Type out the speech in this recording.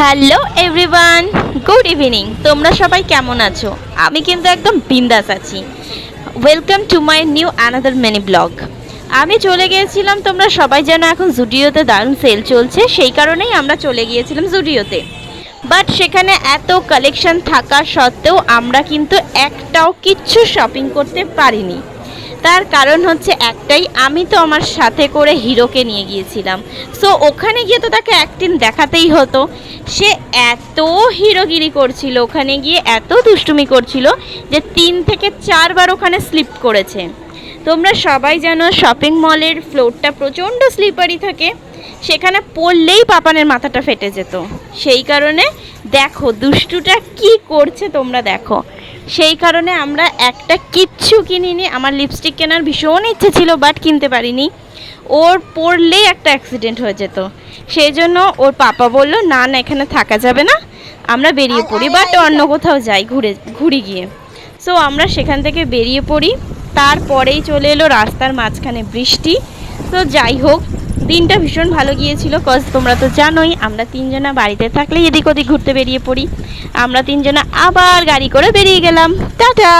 Hello everyone, good evening. তোমরা সবাই কেমন আছো? আমি কিন্তু একদম বিন্দাস আছি। Welcome to my new another mini blog আমি চলে গিয়েছিলাম, তোমরা সবাই যেন এখন জুডিওতে দারুণ সেল চলছে, সেই কারণেই আমরা চলে গিয়েছিলাম জুডিওতে। বাট সেখানে এত কালেকশন থাকা সত্ত্বেও আমরা কিন্তু একটাও কিচ্ছু শপিং করতে পারিনি। তার কারণ হচ্ছে একটাই, আমি তো আমার সাথে করে হিরোকে নিয়ে গিয়েছিলাম। সো ওখানে গিয়ে তো তাকে অ্যাক্টিং দেখাতেই হতো। সে এত হিরোগিরি করছিল, ওখানে গিয়ে এত দুষ্টুমি করছিল যে তিন থেকে চারবার ওখানে স্লিপ করেছে। তোমরা সবাই জানো শপিং মলের ফ্লোরটা প্রচণ্ড স্লিপারি থাকে। সেখানে পড়লেই পাপানের মাথাটা ফেটে যেত। সেই কারণে দেখো, দুষ্টুটা কি করছে তোমরা দেখো। সেই কারণে আমরা একটা কিচ্ছু কিনিনি। আমার লিপস্টিক কেনার ভীষণ ইচ্ছে ছিল বাট কিনতে পারিনি। ওর পড়লেই একটা অ্যাক্সিডেন্ট হয়ে যেত। সেই জন্য ওর পাপা বলল না না এখানে থাকা যাবে না। আমরা বেরিয়ে পড়ি বাট অন্য কোথাও যাই ঘুরে ঘুরে গিয়ে। সো আমরা সেখান থেকে বেরিয়ে পড়ি। তারপরেই চলে এলো রাস্তার মাঝখানে বৃষ্টি। তো যাই হোক দিনটা ভীষণ ভালো গিয়েছিল কজ তোমরা তো জানোই, আমরা তিনজনা বাড়িতে থাকলে এদিক ওদিক ঘুরতে বেরিয়ে পড়ি। আমরা তিনজনা আবার গাড়ি করে বেরিয়ে গেলাম। টাটা!